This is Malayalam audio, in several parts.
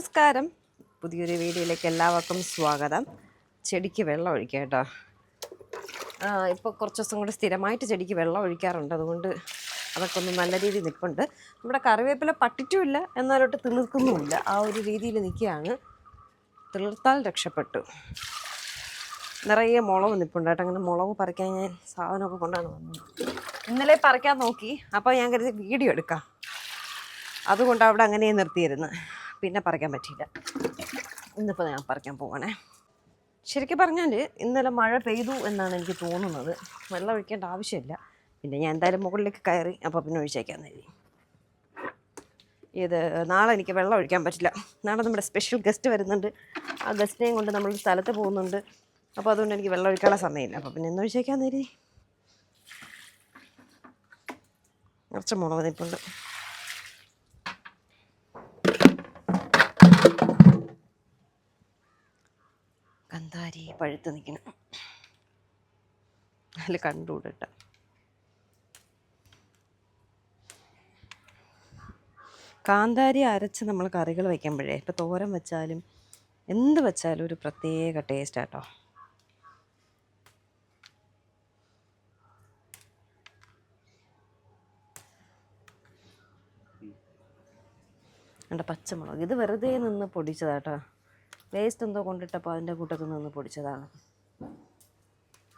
നമസ്കാരം. പുതിയൊരു വീഡിയോയിലേക്ക് എല്ലാവർക്കും സ്വാഗതം. ചെടിക്ക് വെള്ളം ഒഴിക്കുക കേട്ടോ. ഇപ്പോൾ കുറച്ച് ദിവസം കൂടെ സ്ഥിരമായിട്ട് ചെടിക്ക് വെള്ളം ഒഴിക്കാറുണ്ട്. അതുകൊണ്ട് അതൊക്കെ ഒന്ന് നല്ല രീതിയിൽ നിൽപ്പുണ്ട്. നമ്മുടെ കറിവേപ്പില പട്ടിട്ടുമില്ല. എന്നാലോട്ട് തിളിർക്കുന്നുമില്ല. ആ ഒരു രീതിയിൽ നിൽക്കുകയാണ്. തിളിർത്താൽ രക്ഷപ്പെട്ടു. നിറയെ മുളക് നിൽപ്പുണ്ട് കേട്ടോ. അങ്ങനെ മുളക് പറിക്കാൻ ഞാൻ സാധനമൊക്കെ കൊണ്ടാണ് വന്നത് ഇന്നലെ പറിക്കാൻ നോക്കി. അപ്പോൾ ഞാൻ കരുതി വീഡിയോ എടുക്കാം. അതുകൊണ്ട് അവിടെ അങ്ങനെ നിർത്തിയിരുന്നു. പിന്നെ പറിക്കാൻ പറ്റിയില്ല. ഇന്നിപ്പോൾ ഞാൻ പറിക്കാൻ പോവാണേ. ശരിക്കും പറഞ്ഞാൽ ഇന്നലെ മഴ പെയ്തു എന്നാണ് എനിക്ക് തോന്നുന്നത്. വെള്ളം ഒഴിക്കേണ്ട ആവശ്യമില്ല. പിന്നെ ഞാൻ എന്തായാലും മുകളിലേക്ക് കയറി അപ്പോൾ പിന്നെ ഒഴിച്ചേക്കാൻ കരുതി. ഇത് നാളെ എനിക്ക് വെള്ളം ഒഴിക്കാൻ പറ്റില്ല. നാളെ നമ്മുടെ സ്പെഷ്യൽ ഗസ്റ്റ് വരുന്നുണ്ട്. ആ ഗസ്റ്റിനെയും കൊണ്ട് നമ്മൾ സ്ഥലത്ത് പോകുന്നുണ്ട്. അപ്പോൾ അതുകൊണ്ട് എനിക്ക് വെള്ളം ഒഴിക്കാനുള്ള സമയമില്ല. അപ്പോൾ പിന്നെ ഇന്ന് ഒഴിച്ചേക്കാൻ കരുതി. കുറച്ച് മുളക് നിൽപ്പുണ്ട് കന്താരി പഴുത്ത് നിൽക്കണം? അതിൽ കണ്ടുകൂടട്ട. കാന്താരി അരച്ച് നമ്മൾ കറികൾ വയ്ക്കുമ്പോഴേ ഇപ്പോൾ തോരൻ വെച്ചാലും എന്ത് വെച്ചാലും ഒരു പ്രത്യേക ടേസ്റ്റ് ആട്ടോ എന്റെ പച്ചമുളക്? ഇത് വെറുതെ നിന്ന് പൊടിച്ചതാട്ടോ. വേസ്റ്റ് എന്തോ കൊണ്ടിട്ടപ്പോൾ അതിന്റെ കൂട്ടത്തിൽ നിന്ന് പൊടിച്ചതാണ്.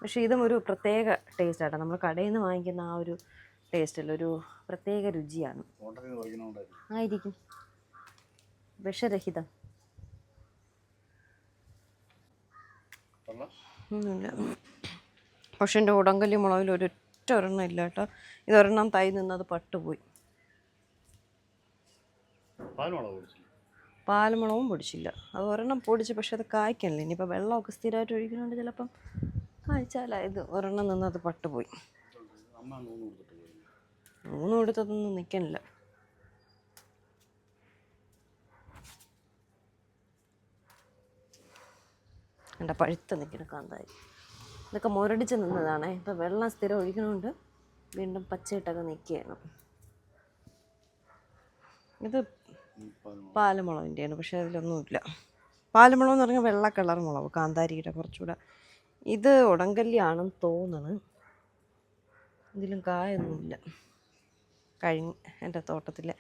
പക്ഷേ ഇതും ഒരു പ്രത്യേക ടേസ്റ്റ് ആട്ടോ. നമ്മൾ കടയിൽ നിന്ന് വാങ്ങിക്കുന്ന ആ ഒരു ടേസ്റ്റല്ല ഒരു പ്രത്യേക രുചിയാണ്. ആയിരിക്കും. വിഷരഹിതം. പക്ഷെ എന്റെ ഉടങ്കല്ലി മുളകിൽ ഒരൊറ്റ ഒരെണ്ണം ഇല്ല കേട്ടോ. ഇതൊരെണ്ണം തൈ നിന്നത് പട്ടുപോയി. പാൽമുളകും പൊടിച്ചില്ല. അത് ഒരെണ്ണം പൊടിച്ച് പക്ഷെ അത് കായ്ക്കണില്ല. ഇനിയിപ്പോൾ വെള്ളമൊക്കെ സ്ഥിരമായിട്ട് ഒഴിക്കുന്നുണ്ട് ചിലപ്പം കായ്ച്ചാലായത് ഒരെണ്ണം നിന്ന് അത് പട്ടുപോയി. മൂന്ന് കൊടുത്തതൊന്നും നിൽക്കണില്ല എന്റെ പഴുത്ത് നിൽക്കുന്ന കാന്തായി ഇതൊക്കെ മുരടിച്ച് നിന്നതാണേ. ഇപ്പം വെള്ളം സ്ഥിരം ഒഴിക്കണോണ്ട് വീണ്ടും പച്ചയിട്ടൊക്കെ നിൽക്കുകയാണ് ഇത് പാലമുളകിന്റെയാണ് പക്ഷേ അതിലൊന്നുമില്ല. പാലമുളക് എന്ന് പറഞ്ഞാൽ വെള്ള കളർ മുളക് കാന്താരിയുടെ കുറച്ചുകൂടെ. ഇത് ഉടങ്കല്ലിയാണെന്ന് തോന്നുന്നു ഇതിലും കായൊന്നുമില്ല. കഴിഞ്ഞ് എന്റെ തോട്ടത്തിലെ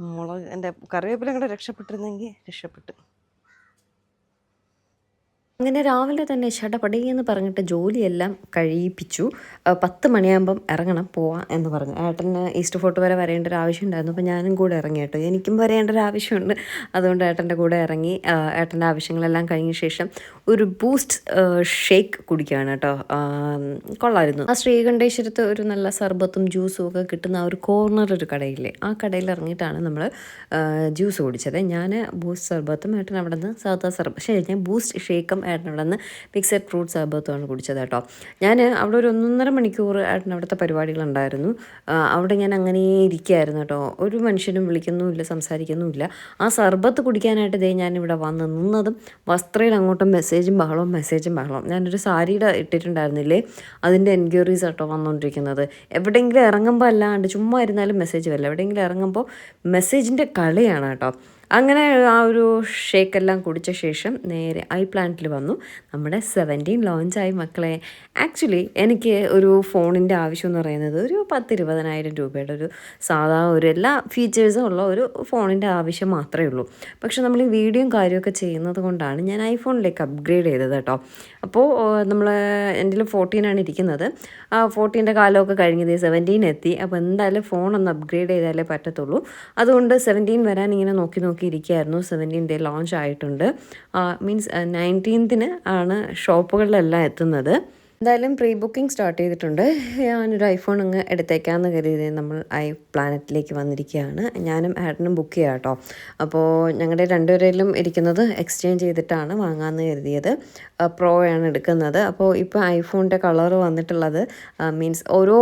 മുളക് എന്റെ കറിവേപ്പില കൂടെ രക്ഷപ്പെട്ടിരുന്നെങ്കിൽ രക്ഷപ്പെട്ടു. അങ്ങനെ രാവിലെ തന്നെ ഷടപടി എന്ന് പറഞ്ഞിട്ട് ജോലിയെല്ലാം കഴിയിപ്പിച്ചു. പത്ത് മണിയാകുമ്പം ഇറങ്ങണം പോവാം എന്ന് പറഞ്ഞു. ഏട്ടന് ഈസ്റ്റ് ഫോർട്ട് വരെ വരേണ്ട ഒരു ആവശ്യമുണ്ടായിരുന്നു. അപ്പോൾ ഞാനും കൂടെ ഇറങ്ങി കേട്ടോ. എനിക്കും വരേണ്ട ഒരു ആവശ്യമുണ്ട്. അതുകൊണ്ട് ഏട്ടന്റെ കൂടെ ഇറങ്ങി ഏട്ടന്റെ ആവശ്യങ്ങളെല്ലാം കഴിഞ്ഞ ശേഷം ഒരു ബൂസ്റ്റ് ഷേക്ക് കുടിക്കുകയാണ് കേട്ടോ. കൊള്ളായിരുന്നു. ആ ശ്രീകണ്ഠേശ്വരത്ത് ഒരു നല്ല സർബത്തും ജ്യൂസും ഒക്കെ കിട്ടുന്ന ആ ഒരു കോർണർ ഒരു കടയില്ലേ? ആ കടയിൽ ഇറങ്ങിയിട്ടാണ് നമ്മൾ ജ്യൂസ് കുടിച്ചത്. ഞാൻ ബൂസ്റ്റ് സർബത്തും ഏട്ടൻ അവിടെ നിന്ന് സാധാ സർബത്ത് ശരി ഞാൻ ബൂസ്റ്റ് ഷേക്കും ഏട്ടൻ അവിടെ നിന്ന് മിക്സഡ് ഫ്രൂട്ട്സ് അബത്തുമാണ് കുടിച്ചത് കേട്ടോ. ഞാൻ അവിടെ ഒരു ഒന്നൊന്നര മണിക്കൂർ ഏട്ടൻ അവിടുത്തെ പരിപാടികളുണ്ടായിരുന്നു. അവിടെ ഞാൻ അങ്ങനെ ഇരിക്കുകയായിരുന്നു കേട്ടോ. ഒരു മനുഷ്യനും വിളിക്കുന്നുമില്ല സംസാരിക്കുന്നുമില്ല. ആ സർബത്ത് കുടിക്കാനായിട്ട് ഞാൻ ഇവിടെ വന്ന് നിന്നതും വസ്ത്രയിൽ അങ്ങോട്ടും മെസ്സേജും ബഹളവും മെസ്സേജും ബഹളവും. ഞാനൊരു സാരിയുടെ ഇട്ടിട്ടുണ്ടായിരുന്നില്ലേ? അതിന്റെ എൻക്വയറീസ് കേട്ടോ വന്നുകൊണ്ടിരിക്കുന്നത് എവിടെയെങ്കിലും ഇറങ്ങുമ്പോൾ അല്ലാണ്ട് ചുമ്മാ ഇരുന്നാലും മെസ്സേജ് വരില്ല. എവിടെയെങ്കിലും ഇറങ്ങുമ്പോൾ മെസ്സേജിന്റെ കളിയാണ് കേട്ടോ. അങ്ങനെ ആ ഒരു ഷേക്കെല്ലാം കുടിച്ച ശേഷം നേരെ ഐ പ്ലാന്റിൽ വന്നു. നമ്മുടെ സെവന്റീൻ ലോഞ്ചായി മക്കളെ. ആക്ച്വലി എനിക്ക് ഒരു ഫോണിന്റെ ആവശ്യം എന്ന് പറയുന്നത് ഒരു പത്തിരുപതിനായിരം രൂപയുടെ ഒരു സാധാ ഒരു എല്ലാ ഫീച്ചേഴ്സും ഉള്ള ഒരു ഫോണിന്റെ ആവശ്യം മാത്രമേ ഉള്ളൂ. പക്ഷെ നമ്മൾ ഈ വീഡിയോയും കാര്യമൊക്കെ ചെയ്യുന്നത് കൊണ്ടാണ് ഞാൻ ഐഫോണിലേക്ക് അപ്ഗ്രേഡ് ചെയ്തത് കേട്ടോ. അപ്പോൾ നമ്മൾ എന്റെ ഫോർട്ടീനാണ് ഇരിക്കുന്നത്. ആ ഫോർട്ടീന്റെ കാലമൊക്കെ കഴിഞ്ഞത് സെവന്റീൻ എത്തി. അപ്പോൾ എന്തായാലും ഫോൺ ഒന്ന് അപ്ഗ്രേഡ് ചെയ്താലേ പറ്റത്തുള്ളൂ. അതുകൊണ്ട് സെവന്റീൻ വരാൻ ഇങ്ങനെ നോക്കി നോക്കി ഇരിക്കുകയായിരുന്നു സെവന്റീൻ ഡേ ലോഞ്ച് ആയിട്ടുണ്ട്. മീൻസ് നയന്റീൻത്തിന് ആണ് ഷോപ്പുകളിലെല്ലാം എത്തുന്നത്. എന്തായാലും പ്രീ ബുക്കിംഗ് സ്റ്റാർട്ട് ചെയ്തിട്ടുണ്ട്. ഞാനൊരു ഐഫോൺ അങ്ങ് എടുത്തേക്കാന്ന് കരുതി നമ്മൾ ഐ പ്ലാനറ്റിലേക്ക് വന്നിരിക്കുകയാണ്. ഞാനും ആഡിനും ബുക്ക് ചെയ്യാം കേട്ടോ. അപ്പോൾ ഞങ്ങളുടെ രണ്ടുപേരിലും ഇരിക്കുന്നത് എക്സ്ചേഞ്ച് ചെയ്തിട്ടാണ് വാങ്ങാമെന്ന് കരുതിയത്. ആണ് എടുക്കുന്നത്. അപ്പോൾ ഇപ്പോൾ ഐഫോണിന്റെ കളർ വന്നിട്ടുള്ളത് മീൻസ് ഓരോ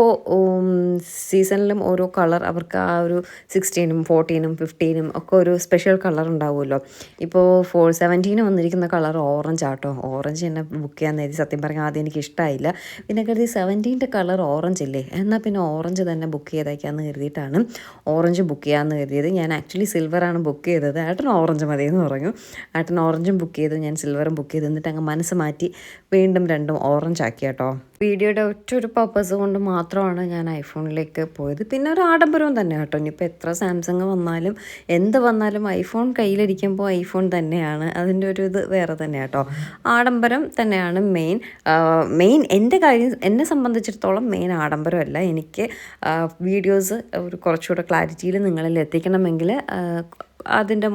സീസണിലും ഓരോ കളർ അവർക്ക് ആ ഒരു സിക്സ്റ്റീനും ഫോർട്ടീനും ഫിഫ്റ്റീനും ഒക്കെ ഒരു സ്പെഷ്യൽ കളർ ഉണ്ടാവുമല്ലോ. ഇപ്പോൾ ഫോർ സെവന്റീന് വന്നിരിക്കുന്ന കളർ ഓറഞ്ച് ആട്ടോ ഓറഞ്ച് തന്നെ ബുക്ക് ചെയ്യാൻ നേരി സത്യം പറഞ്ഞാൽ ആദ്യം എനിക്ക് ഇഷ്ടമായിരുന്നു സെറ്റായില്ല പിന്നെ കരുതി സെവന്റീന്റെ കളർ ഓറഞ്ച് ഇല്ലേ? എന്നാൽ പിന്നെ ഓറഞ്ച് തന്നെ ബുക്ക് ചെയ്തേക്കാമെന്ന് കരുതിയിട്ടാണ് ഓറഞ്ച് ബുക്ക് ചെയ്യാമെന്ന് കരുതിയത്. ഞാൻ ആക്ച്വലി സിൽവറാണ് ബുക്ക് ചെയ്തത്. ഏട്ടൻ ഓറഞ്ച് മതി എന്ന് പറഞ്ഞു. ഏട്ടൻ ഓറഞ്ചും ബുക്ക് ചെയ്തു. ഞാൻ സിൽവറും ബുക്ക് ചെയ്തു. എന്നിട്ട് അങ്ങ് മനസ്സ് മാറ്റി വീണ്ടും രണ്ടും ഓറഞ്ച് ആക്കി കേട്ടോ വീഡിയോയുടെ ഒറ്റ ഒരു പർപ്പസ് കൊണ്ട് മാത്രമാണ് ഞാൻ ഐഫോണിലേക്ക് പോയത്. പിന്നെ ഒരു ആഡംബരവും തന്നെ കേട്ടോ. ഇനിയിപ്പോൾ എത്ര സാംസങ് വന്നാലും എന്ത് വന്നാലും ഐഫോൺ കയ്യിലിരിക്കുമ്പോൾ ഐഫോൺ തന്നെയാണ്. അതിന്റെ ഒരു ഇത് വേറെ തന്നെ കേട്ടോ. ആഡംബരം തന്നെയാണ് മെയിൻ മെയിൻ എന്റെ കാര്യം എന്നെ സംബന്ധിച്ചിടത്തോളം മെയിൻ ആഡംബരമല്ല. എനിക്ക് വീഡിയോസ് ഒരു കുറച്ചുകൂടെ ക്ലാരിറ്റിയിൽ നിങ്ങളിൽ എത്തിക്കണമെങ്കിൽ അതിന്റെ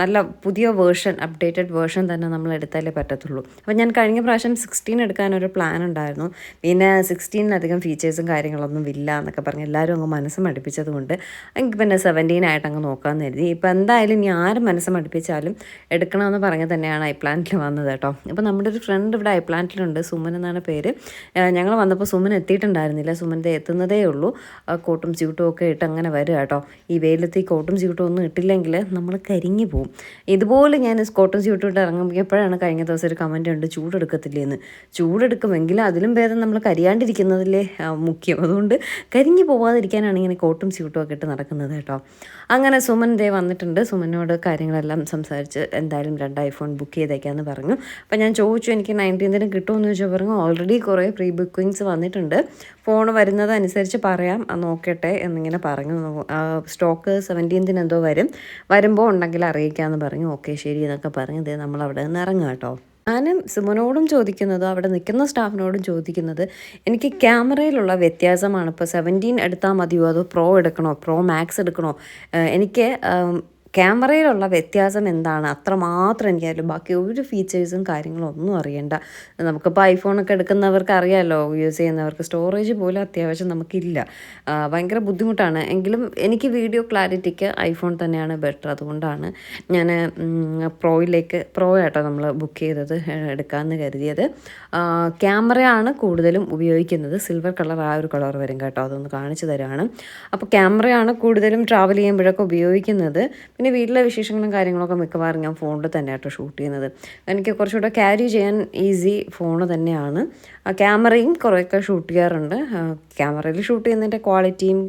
നല്ല പുതിയ വേർഷൻ അപ്ഡേറ്റഡ് വേർഷൻ തന്നെ നമ്മൾ എടുത്താലേ പറ്റത്തുള്ളൂ. അപ്പോൾ ഞാൻ കഴിഞ്ഞ പ്രാവശ്യം സിക്സ്റ്റീൻ എടുക്കാനൊരു പ്ലാൻ ഉണ്ടായിരുന്നു. പിന്നെ സിക്സ്റ്റീനിലധികം ഫീച്ചേഴ്സും കാര്യങ്ങളൊന്നും ഇല്ല എന്നൊക്കെ പറഞ്ഞ് എല്ലാവരും അങ്ങ് മനസ്സ് മടുപ്പിച്ചതുകൊണ്ട് എനിക്ക് പിന്നെ സെവന്റീൻ ആയിട്ട് അങ്ങ് നോക്കാമെന്ന് കരുതി. ഇപ്പോൾ എന്തായാലും ഇനി ആര് മനസ്സ് മടുപ്പിച്ചാലും എടുക്കണമെന്ന് പറഞ്ഞ് തന്നെയാണ് ഐ പ്ലാന്റിൽ വന്നത് കേട്ടോ. അപ്പോൾ നമ്മുടെ ഒരു ഫ്രണ്ട് ഇവിടെ ഐ പ്ലാന്റിലുണ്ട് സുമൻ എന്നാണ് പേര്. ഞങ്ങൾ വന്നപ്പോൾ സുമൻ എത്തിയിട്ടുണ്ടായിരുന്നില്ല. സുമൻ ദേ എത്തുന്നതേ ഉള്ളൂ. കോട്ടും സ്യൂട്ടും ഒക്കെ ഇട്ട് അങ്ങനെ വരും കേട്ടോ. ഈ വെയിലത്ത് ഈ കോട്ടും സ്യൂട്ടും ഒന്നും ഇട്ടില്ലെങ്കിൽ നമ്മൾ കരിഞ്ഞു പോകും ഇതുപോലെ ഞാൻ കോട്ടൺ സ്യൂട്ടും ഇട്ട് ഇറങ്ങുമ്പോഴാണ് കഴിഞ്ഞ ദിവസം ഒരു കമന്റ് ഉണ്ട് ചൂടെടുക്കത്തില്ലേ എന്ന്. ചൂടെടുക്കുമെങ്കിൽ അതിലും ഭേദം നമ്മൾ കരിയാണ്ടിരിക്കുന്നതല്ലേ? മുഖ്യം. അതുകൊണ്ട് കരിഞ്ഞു പോവാതിരിക്കാനാണ് ഇങ്ങനെ കോട്ടും സ്യൂട്ടും ഒക്കെ ഇട്ട് നടക്കുന്നത് കേട്ടോ. അങ്ങനെ സുമൻ ദേ വന്നിട്ടുണ്ട്. സുമനോട് കാര്യങ്ങളെല്ലാം സംസാരിച്ച് എന്തായാലും രണ്ട് ഐഫോൺ ബുക്ക് ചെയ്തേക്കാന്ന് പറഞ്ഞു. അപ്പം ഞാൻ ചോദിച്ചു എനിക്ക് നയന്റീൻതിന് കിട്ടുമെന്ന് ചോദിച്ചാൽ പറഞ്ഞു ഓൾറെഡി കുറേ പ്രീ ബുക്കിങ്സ് വന്നിട്ടുണ്ട്. ഫോൺ വരുന്നത് അനുസരിച്ച് പറയാം. നോക്കട്ടെ എന്നിങ്ങനെ പറഞ്ഞു. സ്റ്റോക്ക് സെവന്റീൻതിന് എന്തോ വരും. വരുമ്പോൾ ഉണ്ടെങ്കിൽ അറിയിക്കാമെന്ന് പറഞ്ഞു. ഓക്കെ ശരി എന്നൊക്കെ പറഞ്ഞ്. ഇതേ നമ്മൾ അവിടെ നിന്ന് ഇറങ്ങുക കേട്ടോ. ഞാനും സുമനോടും ചോദിക്കുന്നത് അവിടെ നിൽക്കുന്ന സ്റ്റാഫിനോടും ചോദിക്കുന്നത് എനിക്ക് ക്യാമറയിലുള്ള വ്യത്യാസമാണ്. ഇപ്പോൾ സെവന്റീൻ എടുത്താൽ മതിയോ? അതോ പ്രോ എടുക്കണോ? പ്രോ മാക്സ് എടുക്കണോ? എനിക്ക് ക്യാമറയിലുള്ള വ്യത്യാസം എന്താണ്? അത്രമാത്രം എനിക്കറിയില്ല ബാക്കി ഒരു ഫീച്ചേഴ്സും കാര്യങ്ങളും ഒന്നും അറിയണ്ട. നമുക്കിപ്പോൾ ഐഫോണൊക്കെ എടുക്കുന്നവർക്ക് അറിയാമല്ലോ യൂസ് ചെയ്യുന്നവർക്ക്. സ്റ്റോറേജ് പോലും അത്യാവശ്യം നമുക്കില്ല. ഭയങ്കര ബുദ്ധിമുട്ടാണ്. എങ്കിലും എനിക്ക് വീഡിയോ ക്ലാരിറ്റിക്ക് ഐഫോൺ തന്നെയാണ് ബെറ്റർ അതുകൊണ്ടാണ് ഞാൻ പ്രോയിലേക്ക് പ്രോ ആട്ടോ നമ്മൾ ബുക്ക് ചെയ്തത് എടുക്കാമെന്ന് കരുതിയത്. ക്യാമറയാണ് കൂടുതലും ഉപയോഗിക്കുന്നത്. സിൽവർ കളർ ആ ഒരു കളർ വരും കേട്ടോ. അതൊന്ന് കാണിച്ചു തരാണ്. അപ്പോൾ ക്യാമറയാണ് കൂടുതലും ട്രാവൽ ചെയ്യുമ്പോഴൊക്കെ ഉപയോഗിക്കുന്നത്. പിന്നെ വീട്ടിലെ വിശേഷങ്ങളും കാര്യങ്ങളൊക്കെ മിക്കവാറും ഞാൻ ഫോണിൽ തന്നെ കേട്ടോ ഷൂട്ട് ചെയ്യുന്നത്. എനിക്ക് കുറച്ചുകൂടെ ക്യാരി ചെയ്യാൻ ഈസി ഫോൺ തന്നെയാണ്. ക്യാമറയും കുറേയൊക്കെ ഷൂട്ട് ചെയ്യാറുണ്ട്. ക്യാമറയിൽ ഷൂട്ട് ചെയ്യുന്നതിന്റെ ക്വാളിറ്റിയും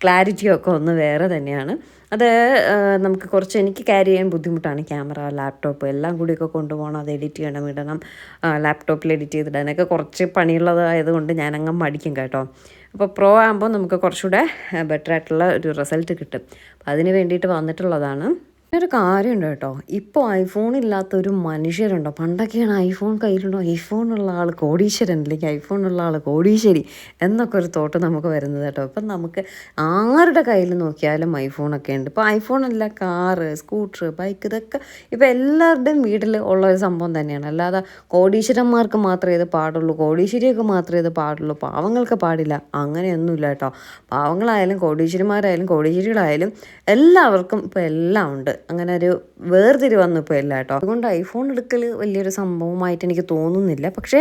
ക്ലാരിറ്റിയും ഒക്കെ ഒന്ന് വേറെ തന്നെയാണ്. അത് നമുക്ക് കുറച്ച് എനിക്ക് ക്യാരി ചെയ്യാൻ ബുദ്ധിമുട്ടാണ് ക്യാമറ ലാപ്ടോപ്പ് എല്ലാം കൂടിയൊക്കെ കൊണ്ടുപോകണം അത് എഡിറ്റ് ചെയ്യണം ഇടണം ലാപ്ടോപ്പിൽ എഡിറ്റ് ചെയ്തിടാനൊക്കെ കുറച്ച് പണിയുള്ളതായതുകൊണ്ട് ഞാനങ്ങ് മടിക്കും കേട്ടോ. അപ്പോൾ പ്രോ ആകുമ്പോൾ നമുക്ക് കുറച്ചുകൂടെ ബെറ്റർ ആയിട്ടുള്ള ഒരു റിസൾട്ട് കിട്ടും. അതിന് വേണ്ടിയിട്ട് വന്നിട്ടുള്ളതാണ്. ഒരു കാര്യമുണ്ട് കേട്ടോ. ഇപ്പോൾ ഐഫോൺ ഇല്ലാത്ത ഒരു മനുഷ്യരുണ്ടോ? പണ്ടൊക്കെയാണ് ഐഫോൺ കയ്യിലുണ്ടോ? ഐഫോൺ ഉള്ള ആൾ കോടീശ്വരൻ അല്ലെങ്കിൽ ഐഫോൺ ഉള്ള ആൾ കോടീശ്വരി എന്നൊക്കെ ഒരു തോട്ട് നമുക്ക് വരുന്നത് കേട്ടോ. ഇപ്പം നമുക്ക് ആരുടെ കയ്യിൽ നോക്കിയാലും ഐഫോണൊക്കെ ഉണ്ട്. ഇപ്പോൾ ഐഫോൺ അല്ല കാറ് സ്കൂട്ടർ ബൈക്ക് ഇതൊക്കെ ഇപ്പോൾ എല്ലാവരുടെയും വീട്ടിൽ ഉള്ള ഒരു സംഭവം തന്നെയാണ്. അല്ലാതെ കോടീശ്വരന്മാർക്ക് മാത്രമേ ഇത് പാടുള്ളൂ കോടീശ്വരിയൊക്കെ മാത്രമേ ഇത് പാടുള്ളൂ. പാവങ്ങൾക്ക് പാടില്ല. അങ്ങനെയൊന്നുമില്ല കേട്ടോ. പാവങ്ങളായാലും കോടീശ്വരന്മാരായാലും കോടീശ്വരികളായാലും എല്ലാവർക്കും ഇപ്പോൾ എല്ലാം ഉണ്ട്. അങ്ങനെ ഒരു വേർതിരിവൊന്നും ഇപ്പോൾ ഇല്ല കേട്ടോ അതുകൊണ്ട് ഐഫോൺ എടുക്കൽ വലിയൊരു സംഭവമായിട്ട് എനിക്ക് തോന്നുന്നില്ല. പക്ഷേ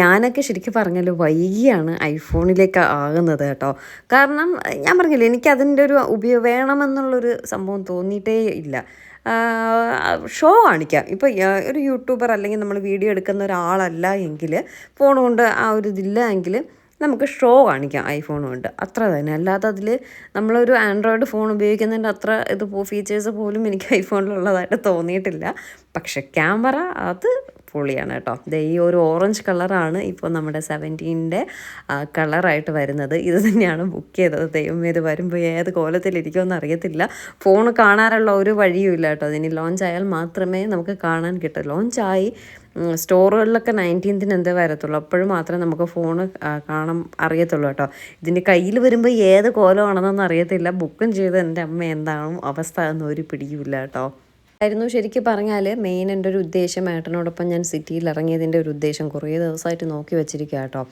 ഞാനൊക്കെ ശരിക്കും പറഞ്ഞാൽ വൈകിയാണ് ഐഫോണിലേക്ക് ആകുന്നത് കേട്ടോ. കാരണം ഞാൻ പറഞ്ഞില്ലേ എനിക്ക് അതിന്റെ ഒരു ഉപയോഗം വേണമെന്നുള്ളൊരു സംഭവം തോന്നിയിട്ടേ ഇല്ല. ഷോ കാണിക്കാം. ഇപ്പോൾ ഒരു യൂട്യൂബർ അല്ലെങ്കിൽ നമ്മൾ വീഡിയോ എടുക്കുന്ന ഒരാളല്ല എങ്കിൽ ഫോൺ കൊണ്ട് ആ ഒരു ഇതില്ല എങ്കിൽ നമുക്ക് ഷോ കാണിക്കാം ഐഫോൺ കൊണ്ട്. അത്ര തന്നെ. അല്ലാതെ അതിൽ നമ്മളൊരു ആൻഡ്രോയിഡ് ഫോൺ ഉപയോഗിക്കുന്നതിന്റെ അത്ര ഇത് ഫീച്ചേഴ്സ് പോലും എനിക്ക് ഐഫോണിലുള്ളതായിട്ട് തോന്നിയിട്ടില്ല. പക്ഷെ ക്യാമറ അത് പൊളിയാണ് കേട്ടോ. ഈ ഒരു ഓറഞ്ച് കളറാണ് ഇപ്പോൾ നമ്മുടെ സെവന്റീന്റെ കളറായിട്ട് വരുന്നത്. ഇത് തന്നെയാണ് ബുക്ക് ചെയ്തത്. ദൈവം ഇത് വരുമ്പോൾ ഏത് കോലത്തിലിരിക്കുമെന്ന് അറിയത്തില്ല. ഫോൺ കാണാനുള്ള ഒരു വഴിയും ഇല്ല കേട്ടോ. അതിന് ലോഞ്ച് ആയാൽ മാത്രമേ നമുക്ക് കാണാൻ കിട്ടൂ. ലോഞ്ചായി സ്റ്റോറുകളിലൊക്കെ നയന്റീൻത്തിന് എന്തേ വരത്തുള്ളൂ. അപ്പോഴും മാത്രമേ നമുക്ക് ഫോൺ കാണാൻ അറിയത്തുള്ളൂ കേട്ടോ. ഇതിന്റെ കയ്യിൽ വരുമ്പോൾ ഏത് കോലമാണെന്നൊന്നും അറിയത്തില്ല. ബുക്കും ചെയ്ത് എന്റെ അമ്മ എന്താണോ അവസ്ഥ എന്നൊരു പിടിയുമില്ല കേട്ടോ. ആയിരുന്നു. ശരിക്കും പറഞ്ഞാൽ മെയിൻ എന്റെ ഒരു ഉദ്ദേശം ഏട്ടനോടൊപ്പം ഞാൻ സിറ്റിയിൽ ഇറങ്ങിയതിന്റെ ഒരു ഉദ്ദേശം കുറേ ദിവസമായിട്ട് നോക്കി വെച്ചിരിക്കുക കേട്ടോ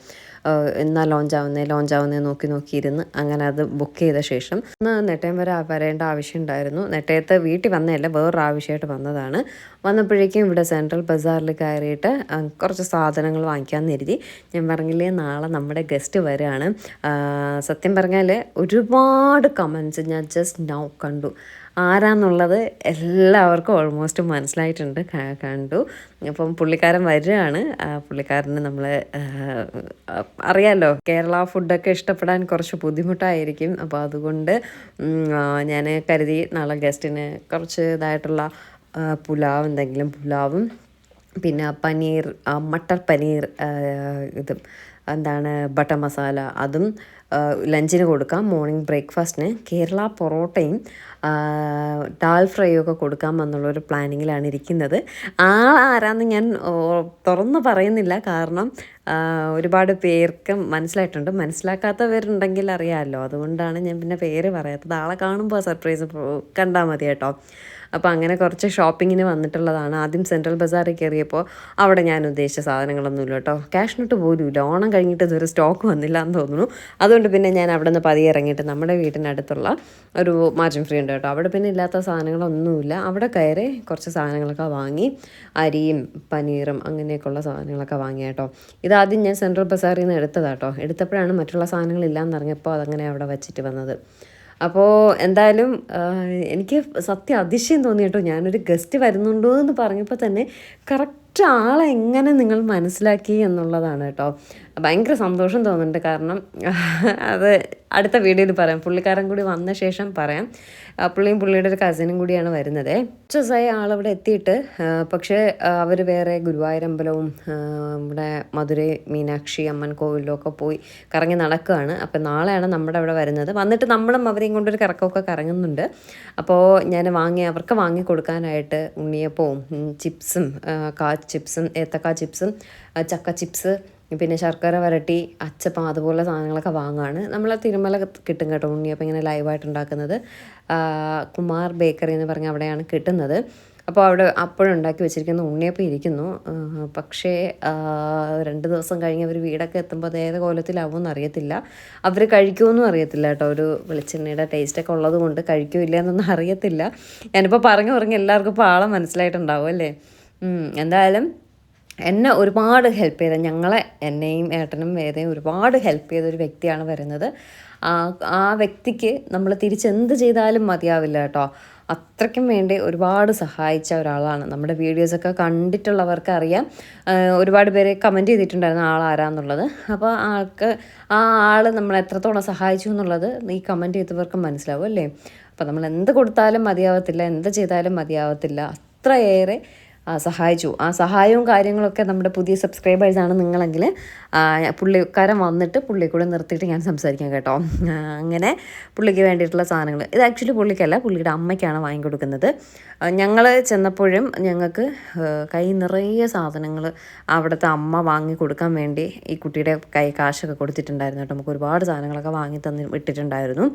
എന്നാ ലോഞ്ച് ആവുന്നേ ലോഞ്ച് ആവുന്നേ നോക്കി നോക്കിയിരുന്ന് അങ്ങനെ അത് ബുക്ക് ചെയ്ത ശേഷം ഒന്ന് നെട്ടയം വരെ വരേണ്ട ആവശ്യം ഉണ്ടായിരുന്നു നെട്ടയത്ത് വീട്ടിൽ വന്നതല്ല വേറൊരു ആവശ്യമായിട്ട് വന്നതാണ്. വന്നപ്പോഴേക്കും ഇവിടെ സെൻട്രൽ ബസാറിൽ കയറിയിട്ട് കുറച്ച് സാധനങ്ങൾ വാങ്ങിക്കാമെന്ന് കരുതി. ഞാൻ പറഞ്ഞില്ലേ നാളെ നമ്മുടെ ഗസ്റ്റ് വരികയാണ് ആ, സത്യം പറഞ്ഞാൽ ഒരുപാട് കമൻസ് ഞാൻ ജസ്റ്റ് നൗ കണ്ടു. ആരാന്നുള്ളത് എല്ലാവർക്കും ഓൾമോസ്റ്റ് മനസ്സിലായിട്ടുണ്ട്. കണ്ടു. അപ്പം പുള്ളിക്കാരൻ വരികയാണ്. പുള്ളിക്കാരന് നമ്മൾ അറിയാമല്ലോ കേരള ഫുഡൊക്കെ ഇഷ്ടപ്പെടാൻ കുറച്ച് ബുദ്ധിമുട്ടായിരിക്കും. അപ്പോൾ അതുകൊണ്ട് ഞാൻ കരുതി നാളെ ഗസ്റ്റിന് കുറച്ച് ഇതായിട്ടുള്ള പുലാവ് എന്തെങ്കിലും പുലാവും. പിന്നെ പനീർ മട്ടർ പനീർ ഇതും എന്താണ് ബട്ടർ മസാല അതും ലഞ്ചിന് കൊടുക്കാം മോർണിംഗ് ബ്രേക്ക്ഫാസ്റ്റിന്. കേരള പൊറോട്ടയും ഡാൽ ഫ്രൈയും ഒക്കെ കൊടുക്കാം എന്നുള്ളൊരു പ്ലാനിങ്ങിലാണ് ഇരിക്കുന്നത്. ആരാന്ന് ഞാൻ തുറന്ന് പറയുന്നില്ല. കാരണം ഒരുപാട് പേർക്ക് മനസ്സിലായിട്ടുണ്ട്. മനസ്സിലാക്കാത്തവരുണ്ടെങ്കിൽ അറിയാമല്ലോ അതുകൊണ്ടാണ് ഞാൻ പിന്നെ പേര് പറയാത്തത്. ആളെ കാണുമ്പോൾ സർപ്രൈസ് കണ്ടാൽ മതി കേട്ടോ. അപ്പോൾ അങ്ങനെ കുറച്ച് ഷോപ്പിങ്ങിന് വന്നിട്ടുള്ളതാണ്. ആദ്യം സെൻട്രൽ ബസാറിൽ കയറിയപ്പോൾ അവിടെ ഞാൻ ഉദ്ദേശിച്ച സാധനങ്ങളൊന്നുമില്ല കേട്ടോ. ക്യാഷ് നോട്ട് പോലും ഇല്ല ഓണം കഴിഞ്ഞിട്ട് ഇതുവരെ സ്റ്റോക്ക് വന്നില്ല എന്ന് തോന്നുന്നു. അതുകൊണ്ട് പിന്നെ ഞാൻ അവിടെ നിന്ന് പതിയെ ഇറങ്ങിയിട്ട് നമ്മുടെ വീട്ടിനടുത്തുള്ള ഒരു മാർജിൻ ഫ്രീ ഉണ്ട് കേട്ടോ. അവിടെ പിന്നെ ഇല്ലാത്ത സാധനങ്ങളൊന്നുമില്ല. അവിടെ കയറി കുറച്ച് സാധനങ്ങളൊക്കെ വാങ്ങി അരിയും പനീറും അങ്ങനെയൊക്കെയുള്ള സാധനങ്ങളൊക്കെ വാങ്ങി കേട്ടോ. ഇതാദ്യം ഞാൻ സെൻട്രൽ ബസാറിൽ നിന്ന് എടുത്തതാട്ടോ എടുത്തപ്പോഴാണ് മറ്റുള്ള സാധനങ്ങളില്ലാന്നറിഞ്ഞപ്പോൾ അതങ്ങനെ അവിടെ വച്ചിട്ട് വന്നത്. അപ്പോൾ എന്തായാലും എനിക്ക് സത്യം അതിശയം തോന്നി കേട്ടോ. ഞാനൊരു ഗസ്റ്റ് വരുന്നുണ്ടോ എന്ന് പറഞ്ഞപ്പോൾ തന്നെ കറക്റ്റ് ആളെ എങ്ങനെ നിങ്ങൾ മനസ്സിലാക്കി എന്നുള്ളതാണ് കേട്ടോ. ഭയങ്കര സന്തോഷം തോന്നുന്നുണ്ട്. കാരണം അത് അടുത്ത വീഡിയോയിൽ പറയാം. പുള്ളിക്കാരൻ കൂടി വന്ന ശേഷം പറയാം. പുള്ളിയും പുള്ളിയുടെ ഒരു കസിനും കൂടിയാണ് വരുന്നത്. ചൊസായി ആളവിടെ എത്തിയിട്ട് പക്ഷേ അവർ വേറെ ഗുരുവായൂരമ്പലവും ഇവിടെ മധുരൈ മീനാക്ഷി അമ്മൻ കോവിലും ഒക്കെ പോയി കറങ്ങി നടക്കുകയാണ്. അപ്പോൾ നാളെയാണ് നമ്മുടെ അവിടെ വരുന്നത്. വന്നിട്ട് നമ്മളും അവരെയും കൊണ്ടൊരു കറക്കമൊക്കെ കറങ്ങുന്നുണ്ട്. അപ്പോൾ ഞാൻ വാങ്ങി അവർക്ക് വാങ്ങി കൊടുക്കാനായിട്ട് ഉണ്ണിയപ്പവും ചിപ്സും കാ ചിപ്സും ഏത്തക്ക ചിപ്സും ചക്ക ചിപ്സ് പിന്നെ ശർക്കര വരട്ടി അച്ചപ്പം അതുപോലെ സാധനങ്ങളൊക്കെ വാങ്ങുകയാണ് നമ്മൾ തിരുമല കിട്ടും കേട്ടോ ഉണ്ണിയപ്പം ഇങ്ങനെ ലൈവായിട്ട് ഉണ്ടാക്കുന്നത്. കുമാർ ബേക്കറി എന്ന് പറഞ്ഞ അവിടെയാണ് കിട്ടുന്നത്. അപ്പോൾ അവിടെ അപ്പോഴുണ്ടാക്കി വെച്ചിരിക്കുന്ന ഉണ്ണിയപ്പം ഇരിക്കുന്നു. പക്ഷേ രണ്ട് ദിവസം കഴിഞ്ഞ് അവർ വീടൊക്കെ എത്തുമ്പോൾ അത് ഏത് കോലത്തിലാവുമെന്ന് അറിയത്തില്ല. അവർ കഴിക്കുമെന്നും അറിയത്തില്ല കേട്ടോ. ഒരു വെളിച്ചെണ്ണയുടെ ടേസ്റ്റൊക്കെ ഉള്ളത് കൊണ്ട് കഴിക്കുമോ ഇല്ല എന്നൊന്നും അറിയത്തില്ല. ഞാനിപ്പോൾ പറഞ്ഞു പറഞ്ഞ് എല്ലാവർക്കും പാളം മനസ്സിലായിട്ടുണ്ടാവും അല്ലേ? എന്തായാലും എന്നെ ഒരുപാട് ഹെൽപ്പ് ചെയ്ത ഞങ്ങളെ എന്നെയും ഏട്ടനും വേദയും ഒരുപാട് ഹെൽപ്പ് ചെയ്ത ഒരു വ്യക്തിയാണ് വരുന്നത്. ആ വ്യക്തിക്ക് നമ്മൾ തിരിച്ചെന്ത് ചെയ്താലും മതിയാവില്ല കേട്ടോ. അത്രയ്ക്കും വേണ്ടി ഒരുപാട് സഹായിച്ച ഒരാളാണ്. നമ്മുടെ വീഡിയോസൊക്കെ കണ്ടിട്ടുള്ളവർക്ക് അറിയാം. ഒരുപാട് പേര് കമന്റ് ചെയ്തിട്ടുണ്ടായിരുന്നു ആളാരാന്നുള്ളത് അപ്പോൾ ആൾക്ക് ആ ആൾ നമ്മൾ എത്രത്തോളം സഹായിച്ചു എന്നുള്ളത് ഈ കമന്റ് ചെയ്തവർക്ക് മനസ്സിലാവും അല്ലേ? അപ്പോൾ നമ്മൾ എന്ത് കൊടുത്താലും മതിയാവത്തില്ല എന്ത് ചെയ്താലും മതിയാവത്തില്ല. അത്രയേറെ സഹായിച്ചു. ആ സഹായവും കാര്യങ്ങളൊക്കെ നമ്മുടെ പുതിയ സബ്സ്ക്രൈബേഴ്സാണ് നിങ്ങളെങ്കിൽ പുള്ളിക്കാരൻ വന്നിട്ട് പുള്ളി കൂടെ നിർത്തിയിട്ട് ഞാൻ സംസാരിക്കാം കേട്ടോ. അങ്ങനെ പുള്ളിക്ക് വേണ്ടിയിട്ടുള്ള സാധനങ്ങൾ. ഇത് ആക്ച്വലി പുള്ളിക്കല്ല പുള്ളിയുടെ അമ്മയ്ക്കാണ് വാങ്ങിക്കൊടുക്കുന്നത് ഞങ്ങൾ ചെന്നപ്പോഴും ഞങ്ങൾക്ക് കൈ നിറയെ സാധനങ്ങൾ അവിടുത്തെ അമ്മ വാങ്ങി കൊടുക്കാൻ വേണ്ടി ഈ കുട്ടിയുടെ കൈ കാശൊക്കെ കൊടുത്തിട്ടുണ്ടായിരുന്നു കേട്ടോ. നമുക്ക് ഒരുപാട് സാധനങ്ങളൊക്കെ വാങ്ങി തന്നി വിട്ടിട്ടുണ്ടായിരുന്നു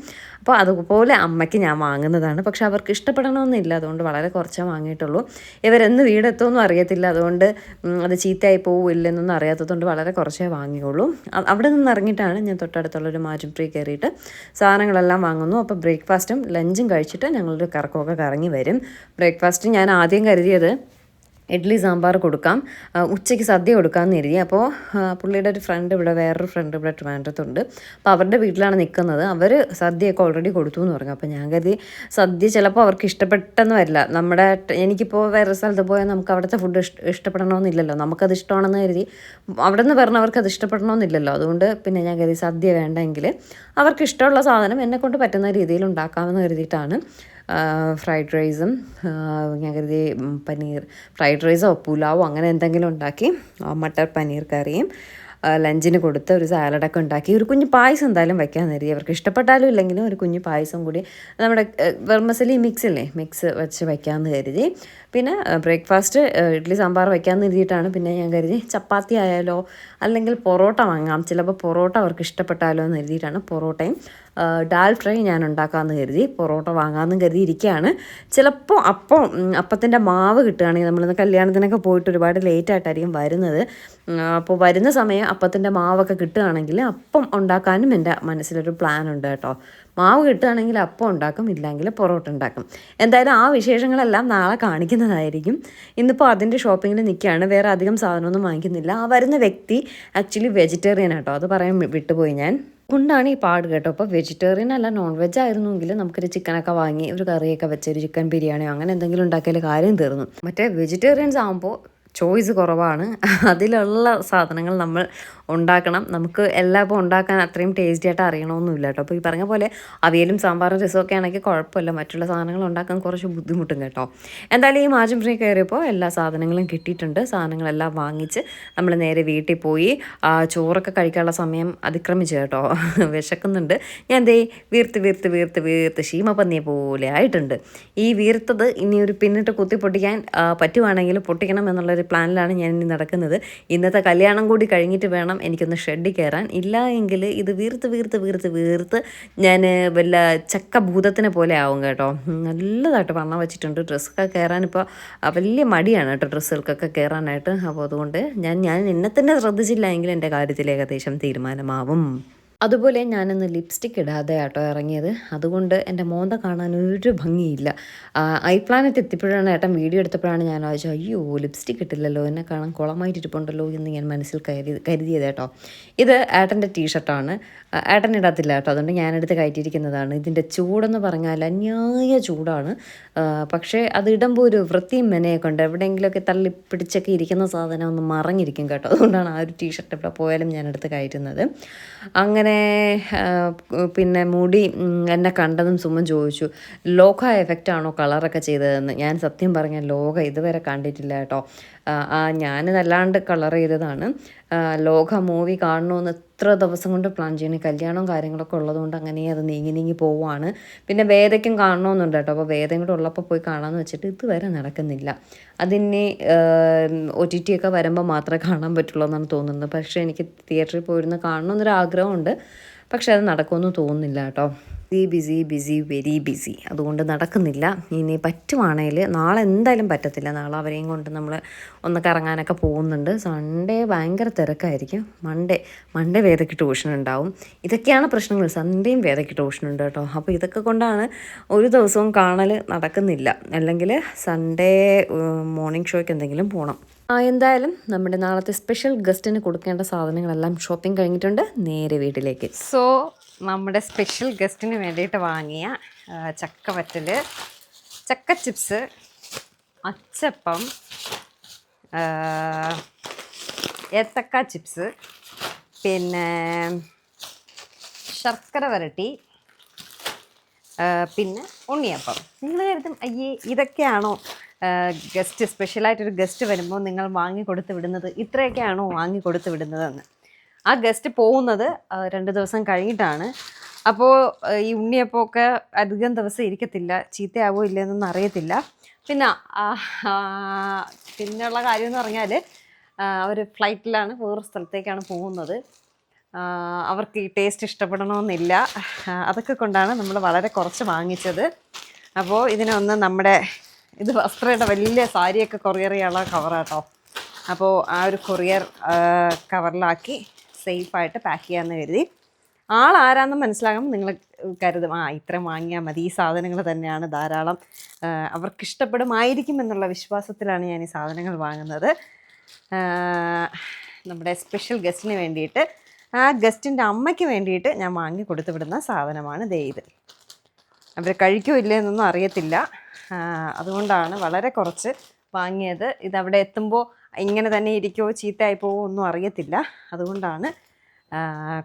അപ്പോൾ അതുപോലെ അമ്മയ്ക്ക് ഞാൻ വാങ്ങുന്നതാണ്. പക്ഷെ അവർക്ക് ഇഷ്ടപ്പെടണമെന്നില്ല. അതുകൊണ്ട് വളരെ കുറച്ചേ വാങ്ങിയിട്ടുള്ളൂ. ഇവരെന്ന് വീടെത്തുമെന്നും അറിയത്തില്ല. അതുകൊണ്ട് അത് ചീത്തയായി പോവില്ലെന്നൊന്നും അറിയാത്തതുകൊണ്ട് വളരെ കുറച്ചേ വാങ്ങിയുള്ളൂ അവിടെ നിന്ന് ഇറങ്ങിയിട്ടാണ് ഞാൻ തൊട്ടടുത്തുള്ള ഒരു മാജിക് ട്രീ കയറിയിട്ട് സാധനങ്ങളെല്ലാം വാങ്ങുന്നു. അപ്പോൾ ബ്രേക്ക്ഫാസ്റ്റും ലഞ്ചും കഴിച്ചിട്ട് ഞങ്ങളൊരു കറക്കമൊക്കെ കറങ്ങി വരും. ബ്രേക്ക്ഫാസ്റ്റ് ഞാൻ ആദ്യം കരുതിയത് ഇഡ്ഡലി സാമ്പാർ കൊടുക്കാം. ഉച്ചയ്ക്ക് സദ്യ കൊടുക്കാമെന്ന് കരുതി. അപ്പോൾ പുള്ളിയുടെ ഒരു ഫ്രണ്ട് ഇവിടെ വേറൊരു ഫ്രണ്ട് ഇവിടെ ട്രിവാൻഡ്രത്തുണ്ട്. അപ്പോൾ അവരുടെ വീട്ടിലാണ് നിൽക്കുന്നത് അവർ സദ്യയൊക്കെ ഓൾറെഡി കൊടുത്തു എന്ന് പറഞ്ഞു. അപ്പോൾ ഞാൻ കരുതി സദ്യ ചിലപ്പോൾ അവർക്ക് ഇഷ്ടപ്പെട്ടെന്ന് വരില്ല. നമ്മുടെ എനിക്കിപ്പോൾ വേറെ സ്ഥലത്ത് പോയാൽ നമുക്ക് അവിടുത്തെ ഫുഡ് ഇഷ്ട ഇഷ്ടപ്പെടണമെന്നില്ലല്ലോ നമുക്കത് ഇഷ്ടമാണെന്ന് കരുതി അവിടെ നിന്ന് പറഞ്ഞവർക്ക് അത് ഇഷ്ടപ്പെടണമെന്നില്ലല്ലോ അതുകൊണ്ട് പിന്നെ ഞാൻ കരുതി സദ്യ വേണ്ടെങ്കിൽ അവർക്ക് ഇഷ്ടമുള്ള സാധനം എന്നെക്കൊണ്ട് പറ്റുന്ന രീതിയിൽ ഉണ്ടാക്കാമെന്ന് കരുതിയിട്ടാണ്. ഫ്രൈഡ് റൈസും ഞാൻ കരുതി പനീർ ഫ്രൈഡ് റൈസോ പുലാവോ അങ്ങനെ എന്തെങ്കിലും ഉണ്ടാക്കി മട്ടർ പനീർ കറിയും ലഞ്ചിന് കൊടുത്ത് ഒരു സാലഡൊക്കെ ഉണ്ടാക്കി. ഒരു കുഞ്ഞു പായസം എന്തായാലും വെക്കാൻ കരുതി അവർക്ക് ഇഷ്ടപ്പെട്ടാലും ഇല്ലെങ്കിലും ഒരു കുഞ്ഞു പായസം കൂടി നമ്മുടെ വെർമസലി മിക്സ് ഇല്ലേ മിക്സ് വെച്ച് വെക്കാമെന്ന് കരുതി. പിന്നെ ബ്രേക്ക്ഫാസ്റ്റ് ഇഡ്ഡലി സാമ്പാർ വെക്കാമെന്ന് കരുതിയിട്ടാണ്. പിന്നെ ഞാൻ കരുതി ചപ്പാത്തി ആയാലോ അല്ലെങ്കിൽ പൊറോട്ട വാങ്ങാം. ചിലപ്പോൾ പൊറോട്ട അവർക്ക് ഇഷ്ടപ്പെട്ടാലോ എന്ന് കരുതിയിട്ടാണ് പൊറോട്ടയും ഡാൽ ഫ്രൈ ഞാൻ ഉണ്ടാക്കാമെന്ന് കരുതി പൊറോട്ട വാങ്ങാമെന്നും കരുതി ഇരിക്കുകയാണ് ചിലപ്പോൾ അപ്പം അപ്പത്തിന്റെ മാവ് കിട്ടുകയാണെങ്കിൽ നമ്മളിന്ന് കല്യാണത്തിനൊക്കെ പോയിട്ട് ഒരുപാട് ലേറ്റ് ആയിട്ടായിരിക്കും വരുന്നത്. അപ്പോൾ വരുന്ന സമയം അപ്പത്തിന്റെ മാവൊക്കെ കിട്ടുകയാണെങ്കിൽ അപ്പം ഉണ്ടാക്കാനും എന്റെ മനസ്സിലൊരു പ്ലാൻ ഉണ്ട് കേട്ടോ. മാവ് കിട്ടുകയാണെങ്കിൽ അപ്പം ഉണ്ടാക്കും ഇല്ലെങ്കിൽ പൊറോട്ട ഉണ്ടാക്കും. എന്തായാലും ആ വിശേഷങ്ങളെല്ലാം നാളെ കാണിക്കുന്നതായിരിക്കും. ഇന്നിപ്പോൾ അതിന്റെ ഷോപ്പിങ്ങിൽ നിൽക്കുകയാണ് വേറെ അധികം സാധനമൊന്നും വാങ്ങിക്കുന്നില്ല. ആ വരുന്ന വ്യക്തി ആക്ച്വലി വെജിറ്റേറിയൻ ആട്ടോ. അത് പറയാൻ വിട്ടുപോയി ഞാൻ. കൊണ്ടാണ് ഈ പാട് കേട്ടോ. അപ്പോൾ വെജിറ്റേറിയൻ അല്ല നോൺ വെജ് ആയിരുന്നെങ്കിൽ നമുക്കൊരു ചിക്കനൊക്കെ വാങ്ങി ഒരു കറിയൊക്കെ വെച്ച് ഒരു ചിക്കൻ ബിരിയാണിയോ അങ്ങനെ എന്തെങ്കിലും ഉണ്ടാക്കിയാൽ കാര്യം തീർന്നു. മറ്റേ വെജിറ്റേറിയൻസ് ആകുമ്പോൾ ചോയ്സ് കുറവാണ്. അതിലുള്ള സാധനങ്ങൾ നമ്മൾ ഉണ്ടാക്കണം. നമുക്ക് എല്ലാം ഇപ്പോൾ ഉണ്ടാക്കാൻ അത്രയും ടേസ്റ്റി ആയിട്ട് അറിയണമെന്നില്ല കേട്ടോ. അപ്പോൾ ഈ പറഞ്ഞ പോലെ അവിയലും സാമ്പാറും രസമൊക്കെ ആണെങ്കിൽ കുഴപ്പമില്ല. മറ്റുള്ള സാധനങ്ങൾ ഉണ്ടാക്കാൻ കുറച്ച് ബുദ്ധിമുട്ടും കേട്ടോ. എന്തായാലും ഈ മാജം ഫ്രീ കയറിയപ്പോൾ എല്ലാ സാധനങ്ങളും കിട്ടിയിട്ടുണ്ട്. സാധനങ്ങളെല്ലാം വാങ്ങിച്ച് നമ്മൾ നേരെ വീട്ടിൽ പോയി ചോറൊക്കെ കഴിക്കാനുള്ള സമയം അതിക്രമിച്ചു കേട്ടോ. വിശക്കുന്നുണ്ട്. ഞാൻ ദേ വീർത്ത് വീർത്ത് വീർത്ത് വീർത്ത് ശീമപ്പന്നിയെ പോലെ ആയിട്ടുണ്ട്. ഈ വീർത്തത് ഇനി ഒരു പിന്നിട്ട് കുത്തി പൊട്ടിക്കാൻ പറ്റുവാണെങ്കിൽ പൊട്ടിക്കണം എന്നുള്ളൊരു പ്ലാനിലാണ് ഞാൻ ഇനി നടക്കുന്നത്. ഇന്നത്തെ കല്യാണം കൂടി കഴിഞ്ഞിട്ട് വേണം എനിക്കൊന്ന് ഷെഡിൽ കയറാൻ. ഇല്ല എങ്കിൽ ഇത് വീർത്ത് വീർത്ത് വീർത്ത് വീർത്ത് ഞാൻ വല്ല ചക്ക ഭൂതത്തിനെ പോലെ ആവും കേട്ടോ. നല്ലതായിട്ട് വണ്ണം വെച്ചിട്ടുണ്ട്. ഡ്രസ്സൊക്കെ കയറാൻ ഇപ്പോൾ വലിയ മടിയാണ് കേട്ടോ ഡ്രസ്സുകൾക്കൊക്കെ കയറാനായിട്ട്. അപ്പോൾ അതുകൊണ്ട് ഞാൻ ഞാൻ എന്നെ തന്നെ ശ്രദ്ധിച്ചില്ല എങ്കിൽ എന്റെ കാര്യത്തിൽ ഏകദേശം തീരുമാനമാവും. അതുപോലെ ഞാനിന്ന് ലിപ്സ്റ്റിക് ഇടാതെ ആട്ടോ ഇറങ്ങിയത്. അതുകൊണ്ട് എന്റെ മോന്ത കാണാൻ ഒരു ഭംഗിയില്ല. ഐ പ്ലാനറ്റ് എത്തിയപ്പോഴാണ് ഏട്ടൻ വീഡിയോ എടുത്തപ്പോഴാണ് ഞാൻ ആലോചിച്ചത് അയ്യോ ലിപ്സ്റ്റിക് ഇട്ടില്ലല്ലോ എന്നെ കാണാൻ കുളമായിട്ട് ഇരിപ്പുണ്ടല്ലോ എന്ന് ഞാൻ മനസ്സിൽ കരുതി കരുതിയത് കേട്ടോ. ഇത് ഏട്ടന്റെ ടീഷർട്ടാണ് ഏട്ടൻ ഇടാത്തില്ല കേട്ടോ. അതുകൊണ്ട് ഞാനെടുത്ത് കയറ്റിയിരിക്കുന്നതാണ്. ഇതിന്റെ ചൂടെന്ന് പറഞ്ഞാൽ അന്യായ ചൂടാണ്. പക്ഷേ അത് ഇടുമ്പോൾ ഒരു വൃത്തിയും മെനയൊക്കെ ഉണ്ട്. എവിടെയെങ്കിലുമൊക്കെ തള്ളി പിടിച്ചൊക്കെ ഇരിക്കുന്ന സാധനം ഒന്ന് മറഞ്ഞിരിക്കും കേട്ടോ. അതുകൊണ്ടാണ് ആ ഒരു ടീഷർട്ട് എവിടെ പോയാലും ഞാൻ എടുത്ത് കയറ്റുന്നത്. അങ്ങനെ ആ, പിന്നെ മുടി എന്നെ കണ്ടതും സുമൻ ചോദിച്ചു ലോക എഫക്റ്റ് ആണോ കളറൊക്കെ ചെയ്തതെന്ന്? ഞാൻ സത്യം പറഞ്ഞ ലോക ഇതുവരെ കണ്ടിട്ടില്ല കേട്ടോ. ആ, ഞാനിതല്ലാണ്ട് കളർ ചെയ്തതാണ്. ലോക മൂവി കാണണമെന്ന് എത്ര ദിവസം കൊണ്ട് പ്ലാൻ ചെയ്യണം? കല്യാണവും കാര്യങ്ങളൊക്കെ ഉള്ളതുകൊണ്ട് അങ്ങനെ അത് നീങ്ങി നീങ്ങി പോവാണ്. പിന്നെ വേദയ്ക്കും കാണണമെന്നുണ്ട് കേട്ടോ. അപ്പോൾ വേദയും കൂടെ ഉള്ളപ്പോൾ പോയി കാണാമെന്ന് വെച്ചിട്ട് ഇതുവരെ നടക്കുന്നില്ല. അതിന് ഒ ടി ടി ഒക്കെ വരുമ്പോൾ മാത്രമേ കാണാൻ പറ്റുള്ളൂ എന്നാണ് തോന്നുന്നത്. പക്ഷേ എനിക്ക് തിയേറ്ററിൽ പോയിരുന്ന് കാണണമെന്നൊരു ആഗ്രഹമുണ്ട് പക്ഷേ അത് നടക്കുമെന്ന് തോന്നുന്നില്ല കേട്ടോ. Busy busy busy very busy അതുകൊണ്ട് നടക്കുന്നില്ല. ഇനി പറ്റുവാണെങ്കിൽ നാളെ എന്തായാലും പറ്റത്തില്ല. നാളെ അവരെയും കൊണ്ട് നമ്മൾ ഒന്ന് കറങ്ങാനൊക്കെ പോകുന്നുണ്ട്. സൺഡേ ഭയങ്കര തിരക്കായിരിക്കും. മൺഡേ മൺഡേ വേദയ്ക്ക് ട്യൂഷൻ ഉണ്ടാവും. ഇതൊക്കെയാണ് പ്രശ്നങ്ങൾ. സൺഡേയും വേദയ്ക്ക് ട്യൂഷൻ ഉണ്ട് കേട്ടോ. അപ്പോൾ ഇതൊക്കെ കൊണ്ടാണ് ഒരു ദിവസവും കാണൽ നടക്കുന്നില്ല. അല്ലെങ്കിൽ സൺഡേ മോർണിംഗ് ഷോയ്ക്ക് എന്തെങ്കിലും പോകണം എന്തായാലും നമ്മുടെ നാളത്തെ സ്പെഷ്യൽ ഗസ്റ്റിന് കൊടുക്കേണ്ട സാധനങ്ങളെല്ലാം ഷോപ്പിംഗ് കഴിഞ്ഞിട്ടുണ്ട്. നേരെ വീട്ടിലേക്ക്. സോ നമ്മുടെ സ്പെഷ്യൽ ഗസ്റ്റിന് വേണ്ടിയിട്ട് വാങ്ങിയ ചക്ക ചക്കവറ്റൽ ചക്ക ചിപ്സ് അച്ചപ്പം ഏത്തക്ക ചിപ്സ് പിന്നെ ശർക്കര വരട്ടി പിന്നെ ഉണ്ണിയപ്പം. നിങ്ങൾ കരുതും അയ്യേ ഇതൊക്കെയാണോ ഗസ്റ്റ് സ്പെഷ്യലായിട്ടൊരു ഗസ്റ്റ് വരുമ്പോൾ നിങ്ങൾ വാങ്ങി കൊടുത്ത് വിടുന്നത്? ഇത്രയൊക്കെയാണോ വാങ്ങി കൊടുത്ത് വിടുന്നതെന്ന്? ആ ഗസ്റ്റ് പോകുന്നത് രണ്ട് ദിവസം കഴിഞ്ഞിട്ടാണ്. അപ്പോൾ ഈ ഉണ്ണിയപ്പമൊക്കെ അധികം ദിവസം ഇരിക്കത്തില്ല ചീത്തയാവോ ഇല്ലെന്നൊന്നും അറിയത്തില്ല. പിന്നെ പിന്നെയുള്ള കാര്യം എന്ന് പറഞ്ഞാൽ അവർ ഫ്ലൈറ്റിലാണ് വേറൊരു സ്ഥലത്തേക്കാണ് പോകുന്നത്. അവർക്ക് ഈ ടേസ്റ്റ് ഇഷ്ടപ്പെടണമെന്നില്ല. അതൊക്കെ കൊണ്ടാണ് നമ്മൾ വളരെ കുറച്ച് വാങ്ങിച്ചത്. അപ്പോൾ ഇതിനൊന്ന് നമ്മുടെ ഇത് വസ്ത്രയുടെ വലിയ സാരിയൊക്കെ കൊറിയർ കവറാട്ടോ. അപ്പോൾ ആ ഒരു കൊറിയർ കവറിലാക്കി സേഫായിട്ട് പാക്ക് ചെയ്യാമെന്ന് കരുതി. ആൾ ആരാണെന്ന് മനസ്സിലാകുമ്പോൾ നിങ്ങൾ കരുതും. ആ ഇത്ര വാങ്ങിയാൽ മതി. ഈ സാധനങ്ങൾ തന്നെയാണ് ധാരാളം. അവർക്ക് ഇഷ്ടപ്പെടുമായിരിക്കും എന്നുള്ള വിശ്വാസത്തിലാണ് ഞാൻ ഈ സാധനങ്ങൾ വാങ്ങുന്നത്. നമ്മുടെ സ്പെഷ്യൽ ഗസ്റ്റിന് വേണ്ടിയിട്ട് ആ ഗസ്റ്റിന്റെ അമ്മയ്ക്ക് വേണ്ടിയിട്ട് ഞാൻ വാങ്ങി കൊടുത്തു വിടുന്ന സാധനമാണ് ഇത്. അവർ കഴിക്കോ ഇല്ലേ എന്നൊന്നും അറിയത്തില്ല. അതുകൊണ്ടാണ് വളരെ കുറച്ച് വാങ്ങിയത്. ഇതവിടെ എത്തുമ്പോൾ ഇങ്ങനെ തന്നെ ഇരിക്കുമോ ചീത്തയായി പോവോ ഒന്നും അറിയത്തില്ല. അതുകൊണ്ടാണ്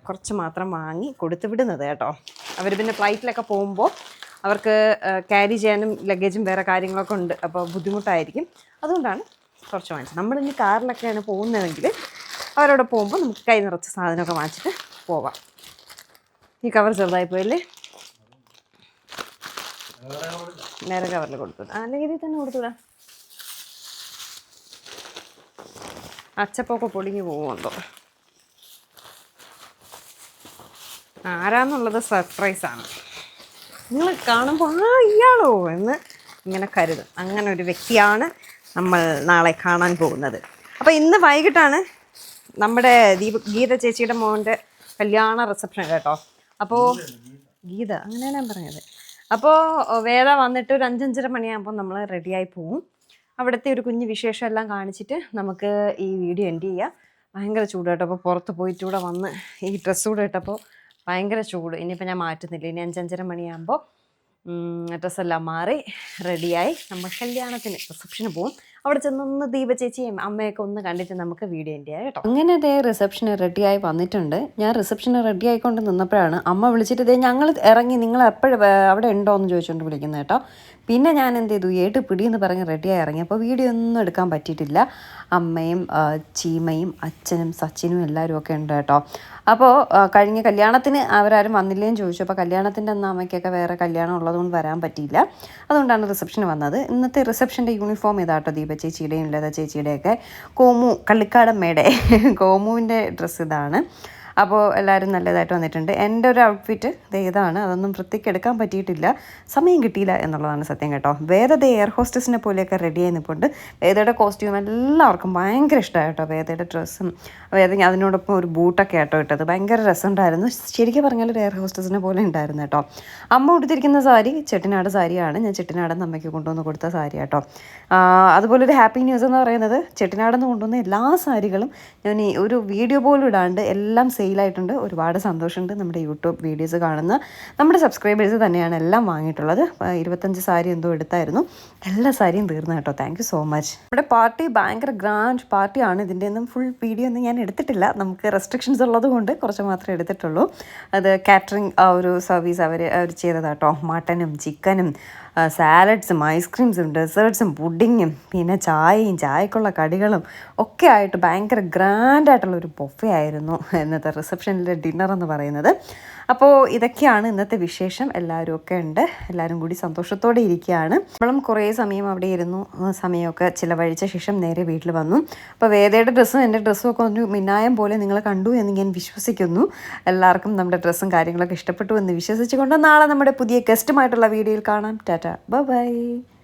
കുറച്ച് മാത്രം വാങ്ങി കൊടുത്തു വിടുന്നത് കേട്ടോ. അവർ പിന്നെ ഫ്ലൈറ്റിലൊക്കെ പോകുമ്പോൾ അവർക്ക് ക്യാരി ചെയ്യാനും ലഗേജും വേറെ കാര്യങ്ങളൊക്കെ ഉണ്ട്. അപ്പോൾ ബുദ്ധിമുട്ടായിരിക്കും. അതുകൊണ്ടാണ് കുറച്ച് വാങ്ങിച്ചത്. നമ്മളിനി കാറിലൊക്കെയാണ് പോകുന്നതെങ്കിൽ അവരവിടെ പോകുമ്പോൾ നമുക്ക് കൈ നിറച്ച സാധനമൊക്കെ വാങ്ങിച്ചിട്ട് പോവാം. ഈ കവർ ചെറുതായി പോയല്ലേ? നേരെ കവറിൽ കൊടുത്തു അല്ലെങ്കിൽ ഇതിൽ തന്നെ കൊടുത്തുവിടാ അച്ചപ്പൊക്കെ പൊടിഞ്ഞു പോകുന്നുണ്ടോ? ആരാന്നുള്ളത് സർപ്രൈസാണ്. നിങ്ങൾ കാണുമ്പോൾ ആ ഇയാളോ? എന്ന് ഇങ്ങനെ കരുതും. അങ്ങനെ ഒരു വ്യക്തിയാണ് നമ്മൾ നാളെ കാണാൻ പോകുന്നത്. അപ്പോൾ ഇന്ന് വൈകിട്ടാണ് നമ്മുടെ ദീപ ഗീത ചേച്ചിയുടെ മോന്റെ കല്യാണ റിസപ്ഷൻ കേട്ടോ. അപ്പോൾ ഗീത അങ്ങനെയാണ് ഞാൻ പറഞ്ഞത്. അപ്പോൾ വേദ വന്നിട്ട് ഒരു അഞ്ചഞ്ചര മണിയാകുമ്പോൾ നമ്മൾ റെഡിയായി പോവും. അവിടുത്തെ ഒരു കുഞ്ഞ് വിശേഷം എല്ലാം കാണിച്ചിട്ട് നമുക്ക് ഈ വീഡിയോ എൻഡ് ചെയ്യാം. ഭയങ്കര ചൂട് കേട്ടോ അപ്പോൾ പുറത്ത് പോയിട്ട് ഇവിടെ വന്ന് ഈ ഡ്രസ്സ് കൂടെ ഇട്ടപ്പോൾ ഭയങ്കര ചൂട്. ഇനിയിപ്പോൾ ഞാൻ മാറ്റുന്നില്ല. ഇനി അഞ്ചഞ്ചര മണിയാകുമ്പോൾ ഡ്രസ്സെല്ലാം മാറി റെഡിയായി നമ്മൾ കല്യാണത്തിന് റിസപ്ഷന് പോകും അവിടെ ചെന്നൊന്ന് ദീപ ചേച്ചിയും അമ്മയൊക്കെ ഒന്ന് കണ്ടിട്ട് നമുക്ക് വീഡിയോ എന്റെ കേട്ടോ. അങ്ങനെ ഇതേ റിസപ്ഷന് റെഡിയായി വന്നിട്ടുണ്ട്. ഞാൻ റിസപ്ഷന് റെഡി ആയിക്കൊണ്ട് നിന്നപ്പോഴാണ് അമ്മ വിളിച്ചിട്ട് ഇതേ ഞങ്ങൾ ഇറങ്ങി നിങ്ങൾ എപ്പോഴും അവിടെ ഉണ്ടോ എന്ന് ചോദിച്ചുകൊണ്ട് വിളിക്കുന്നത് കേട്ടോ. പിന്നെ ഞാൻ എന്ത് ചെയ്തു? ഏട്ട് പിടിയെന്ന് പറഞ്ഞ് റെഡിയായി ഇറങ്ങി. അപ്പോൾ വീഡിയോ ഒന്നും എടുക്കാൻ പറ്റിയിട്ടില്ല. അമ്മയും ചീമയും അച്ഛനും സച്ചിനും എല്ലാവരും ഒക്കെ ഉണ്ട് കേട്ടോ. അപ്പോൾ കഴിഞ്ഞ കല്യാണത്തിന് അവരാരും വന്നില്ലേന്ന് ചോദിച്ചു. അപ്പോൾ കല്യാണത്തിന്റെ അന്ന് അമ്മയ്ക്കൊക്കെ വേറെ കല്യാണം ഉള്ളതുകൊണ്ട് വരാൻ പറ്റിയില്ല. അതുകൊണ്ടാണ് റിസപ്ഷന് വന്നത്. ഇന്നത്തെ റിസപ്ഷന്റെ യൂണിഫോം ഇതാ ഇതാട്ടോ ദീപ ചേച്ചിയുടെയും ലത ചേച്ചിയുടെയൊക്കെ. കോമു കള്ളിക്കാടമ്മയുടെ കോമുവിന്റെ ഡ്രസ്സ് ഇതാണ്. അപ്പോൾ എല്ലാവരും നല്ലതായിട്ട് വന്നിട്ടുണ്ട്. എന്റെ ഒരു ഔട്ട്ഫിറ്റ് ഇതാണ്. അതൊന്നും വൃത്തിക്ക് എടുക്കാൻ പറ്റിയിട്ടില്ല. സമയം കിട്ടിയില്ല എന്നുള്ളതാണ് സത്യം കേട്ടോ. വേദ എയർ ഹോസ്റ്റസിനെ പോലെയൊക്കെ റെഡി ആയി നിൽപ്പുണ്ട് വേദയുടെ കോസ്റ്റ്യൂം എല്ലാവർക്കും ഭയങ്കര ഇഷ്ടമായി കേട്ടോ. വേദയുടെ ഡ്രസ്സും വേദ അതിനോടൊപ്പം ഒരു ബൂട്ടൊക്കെ ആട്ടോ ഇട്ടത്. ഭയങ്കര രസമുണ്ടായിരുന്നു. ശരിക്കും പറഞ്ഞാൽ ഒരു എയർ ഹോസ്റ്റസിനെ പോലെ ഉണ്ടായിരുന്നു കേട്ടോ. അമ്മ ഉടുത്തിരിക്കുന്ന സാരി ചെട്ടിനാട് സാരിയാണ്. ഞാൻ ചെട്ടിനാടെന്ന് അമ്മയ്ക്ക് കൊണ്ടുവന്ന് കൊടുത്ത സാരി കേട്ടോ. അതുപോലെ ഒരു ഹാപ്പി ന്യൂസ് എന്ന് പറയുന്നത് ചെട്ടിനാടെന്ന് കൊണ്ടുവന്ന എല്ലാ സാരികളും ഞാൻ ഒരു വീഡിയോ പോലും ഇടാണ്ട് എല്ലാം സെയിലായിട്ടുണ്ട്. ഒരുപാട് സന്തോഷമുണ്ട് നമ്മുടെ യൂട്യൂബ് വീഡിയോസ് കാണുന്ന. നമ്മുടെ സബ്സ്ക്രൈബേഴ്സ് തന്നെയാണ് എല്ലാം വാങ്ങിയിട്ടുള്ളത്. ഇരുപത്തഞ്ച് സാരി എന്തോ എടുത്തായിരുന്നു. എല്ലാ സാരിയും തീർന്നു കേട്ടോ. താങ്ക് സോ മച്ച് നമ്മുടെ പാർട്ടി ഭയങ്കര ഗ്രാൻഡ് പാർട്ടിയാണ്. ഇതിന്റെ ഒന്നും ഫുൾ വീഡിയോ ഒന്നും ഞാൻ എടുത്തിട്ടില്ല. നമുക്ക് റെസ്ട്രിക്ഷൻസ് ഉള്ളത് കൊണ്ട് കുറച്ച് മാത്രമേ എടുത്തിട്ടുള്ളൂ. അത് കാറ്ററിംഗ് ആ ഒരു സർവീസ് അവർ അവർ ചെയ്തതാട്ടോ. മട്ടനും ചിക്കനും സാലഡ്സും ഐസ്ക്രീംസും ഡെസേർട്ട്സും പുഡിങ്ങും പിന്നെ ചായയും ചായക്കുള്ള കടികളും ഒക്കെ ആയിട്ട് ഭയങ്കര ഗ്രാൻഡ് ആയിട്ടുള്ള ഒരു ബൊഫെ ആയിരുന്നു ഇന്നത്തെ റിസപ്ഷനിലെ ഡിന്നർ എന്ന് പറയുന്നത്. അപ്പോൾ ഇതൊക്കെയാണ് ഇന്നത്തെ വിശേഷം. എല്ലാവരും ഒക്കെ ഉണ്ട്. എല്ലാവരും കൂടി സന്തോഷത്തോടെ ഇരിക്കുകയാണ്. നമ്മളും കുറേ സമയം അവിടെ ഇരുന്നു. സമയമൊക്കെ ചിലവഴിച്ച ശേഷം നേരെ വീട്ടിൽ വന്നു. അപ്പോൾ വേദയുടെ ഡ്രസ്സും എന്റെ ഡ്രസ്സും ഒക്കെ ഒരു മിന്നായം പോലെ നിങ്ങൾ കണ്ടു എന്ന് ഞാൻ വിശ്വസിക്കുന്നു. എല്ലാവർക്കും നമ്മുടെ ഡ്രസ്സും കാര്യങ്ങളൊക്കെ ഇഷ്ടപ്പെട്ടു എന്ന് വിശ്വസിച്ചുകൊണ്ട് നാളെ നമ്മുടെ പുതിയ ഗസ്റ്റുമായിട്ടുള്ള വീഡിയോയിൽ കാണാം. ടാറ്റ. ബൈ.